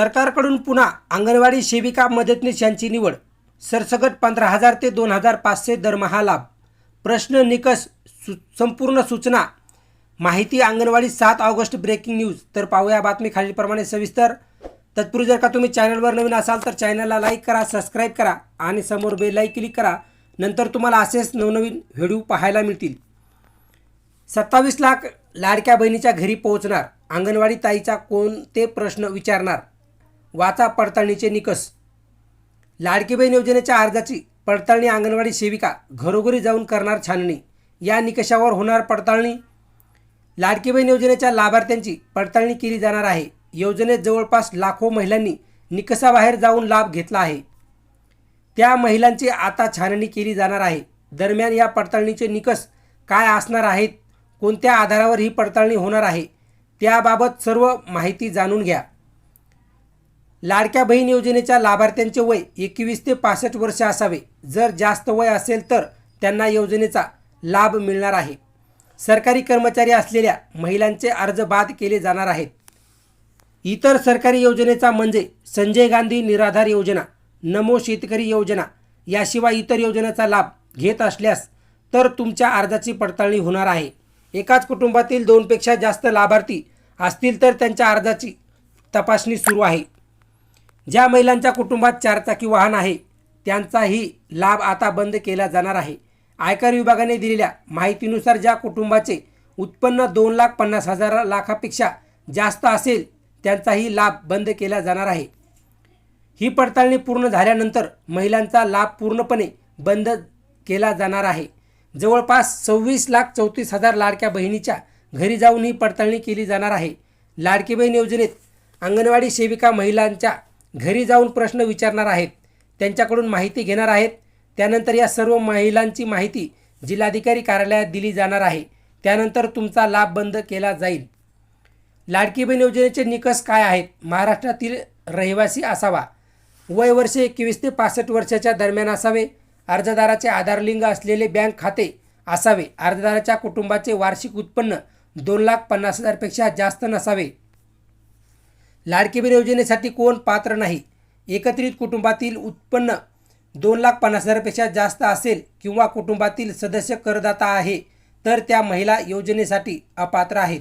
सरकारकडून पुन्हा अंगणवाडी सेविका मदतनीस यांची निवड. सरसकट पंधरा हजार ते दोन हजार पाचशे दरमहा लाभ. प्रश्न निकष सु संपूर्ण सूचना. माहिती अंगणवाडी सात ऑगस्ट ब्रेकिंग न्यूज. तर पाहूया बातमी खालीलप्रमाणे सविस्तर. तत्पूर्वी जर का तुम्ही चॅनलवर नवीन असाल तर चॅनलला लाईक करा सबस्क्राईब करा आणि समोर बेल क्लिक करा. नंतर तुम्हाला असेच नवनवीन व्हिडिओ पाहायला मिळतील. सत्तावीस लाख लाडक्या बहिणीच्या घरी पोहोचणार. अंगणवाडी ताईचा कोणते प्रश्न विचारणार? वाचा पडताळणीचे निकष. लाडकी बहीण योजनेच्या अर्जाची पडताळणी अंगणवाडी सेविका घरोघरी जाऊन करणार छाननी. या निकषावर होणार पडताळणी. लाडकी बहीण योजनेच्या लाभार्थ्यांची पडताळणी केली जाणार आहे. योजनेत जवळपास लाखो महिलांनी निकषाबाहेर जाऊन लाभ घेतला आहे. त्या महिलांची आता छाननी केली जाणार आहे. दरम्यान या पडताळणीचे निकष काय असणार आहेत? कोणत्या आधारावर ही पडताळणी होणार आहे? त्याबाबत सर्व माहिती जाणून घ्या. लाडक्या बहीण योजनेच्या लाभार्थ्यांचे वय एकवीस ते पासष्ट वर्ष असावे. जर जास्त वय असेल तर त्यांना योजनेचा लाभ मिळणार आहे. सरकारी कर्मचारी असलेल्या महिलांचे अर्ज बाद केले जाणार आहेत. इतर सरकारी योजनेचा म्हणजे संजय गांधी निराधार योजना नमो शेतकरी योजना याशिवाय इतर योजनेचा लाभ घेत असल्यास तर तुमच्या अर्जाची पडताळणी होणार आहे. एकाच कुटुंबातील दोनपेक्षा जास्त लाभार्थी असतील तर त्यांच्या अर्जाची तपासणी सुरू आहे. ज्या महिलांच्या कुटुंबात चारचाकी वाहन आहे त्यांचाही लाभ आता बंद केला जाणार आहे. आयकर विभागाने दिलेल्या माहितीनुसार ज्या कुटुंबाचे उत्पन्न दोन लाख पन्नास हजार लाखापेक्षा जास्त असेल त्यांचाही लाभ बंद केला जाणार आहे. ही पडताळणी पूर्ण झाल्यानंतर महिलांचा लाभ पूर्णपणे बंद केला जाणार आहे. जवळपास सव्वीस लाख चौतीस हजार लाडक्या बहिणीच्या घरी जाऊन ही पडताळणी केली जाणार आहे. लाडकी बहीण योजनेत अंगणवाडी सेविका महिलांच्या घरी जाऊन प्रश्न विचारणार आहेत त्यांच्याकडून माहिती घेणार आहेत. त्यानंतर या सर्व महिलांची माहिती जिल्हाधिकारी कार्यालयात दिली जाणार आहे. त्यानंतर तुमचा लाभ बंद केला जाईल. लाडकी बहीण योजनेचे निकष काय आहेत? महाराष्ट्रातील रहिवासी असावा. वय वर्षे एकवीस ते पासष्ट वर्षाच्या दरम्यान असावे. अर्जदाराचे आधारलिंग असलेले बँक खाते असावे. अर्जदाराच्या कुटुंबाचे वार्षिक उत्पन्न दोन लाख पन्नास हजारपेक्षा जास्त नसावे. लाडकी बहीण योजनेसाठी कोण पात्र नाही? एकत्रित कुटुंबातील उत्पन्न दोन लाख पन्नास हजारपेक्षा जास्त असेल किंवा कुटुंबातील सदस्य करदाता आहे तर त्या महिला योजनेसाठी अपात्र आहेत.